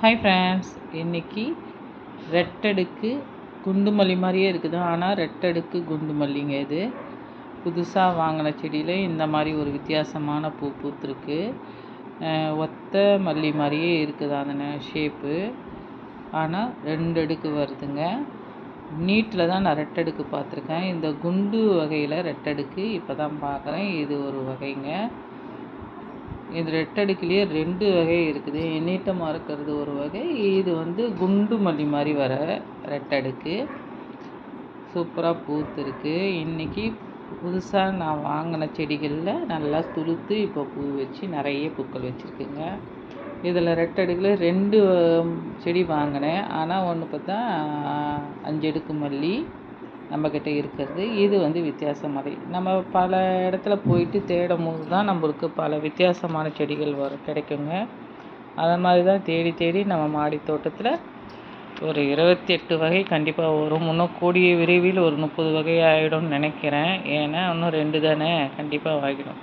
Hi friends இன்னைக்கு ரெட்டடுக்கு குண்டு மல்லி மாதிரியே இருக்குது? ஆனால் ரெட்டடுக்கு குண்டு மல்லிங்க இது. புதுசாக வாங்கின செடியில் இந்த மாதிரி ஒரு வித்தியாசமான பூ பூத்துருக்கு. ஒத்த மல்லி மாதிரியே இருக்குது அந்த ஷேப்பு ஆனால் ரெண்டு அடுக்கு வருதுங்க. நீட்டில் தான் நான் ரெட்டடுக்கு பார்த்துருக்கேன். இந்த குண்டு வகையில் ரெட்டடுக்கு இப்போ தான் பார்க்குறேன். இது ஒரு வகைங்க. இது ரெட்டடுக்குலேயே ரெண்டு வகை இருக்குது. நீட்டமாக இருக்கிறது ஒரு வகை இது வந்து குண்டு மல்லி மாதிரி வர ரெட்டடுக்கு சூப்பராக பூத்துருக்கு. இன்றைக்கி புதுசாக நான் வாங்கின செடிகளில் நல்லா துளுத்து இப்போ பூ வச்சு நிறைய பூக்கள் வச்சுருக்குங்க. இதில் ரெட்டடுக்கில் ரெண்டு செடி வாங்கினேன். ஆனால் ஒன்று பார்த்தா அஞ்சடுக்கு மல்லி நம்மக்கிட்ட இருக்கிறது. இது வந்து வித்தியாசமானது நம்ம பல இடத்துல போயிட்டு தேடும் போது தான் நம்மளுக்கு பல வித்தியாசமான செடிகள் வரும் கிடைக்குங்க. அதை மாதிரி தான் தேடி தேடி நம்ம மாடி தோட்டத்தில் ஒரு இருபத்தி எட்டு வகை கண்டிப்பாக வரும். இன்னும் கூடிய விரைவில் ஒரு முப்பது வகை ஆகிடும்னு நினைக்கிறேன். ஏன்னா இன்னும் ரெண்டு தானே கண்டிப்பாக ஆகிடும்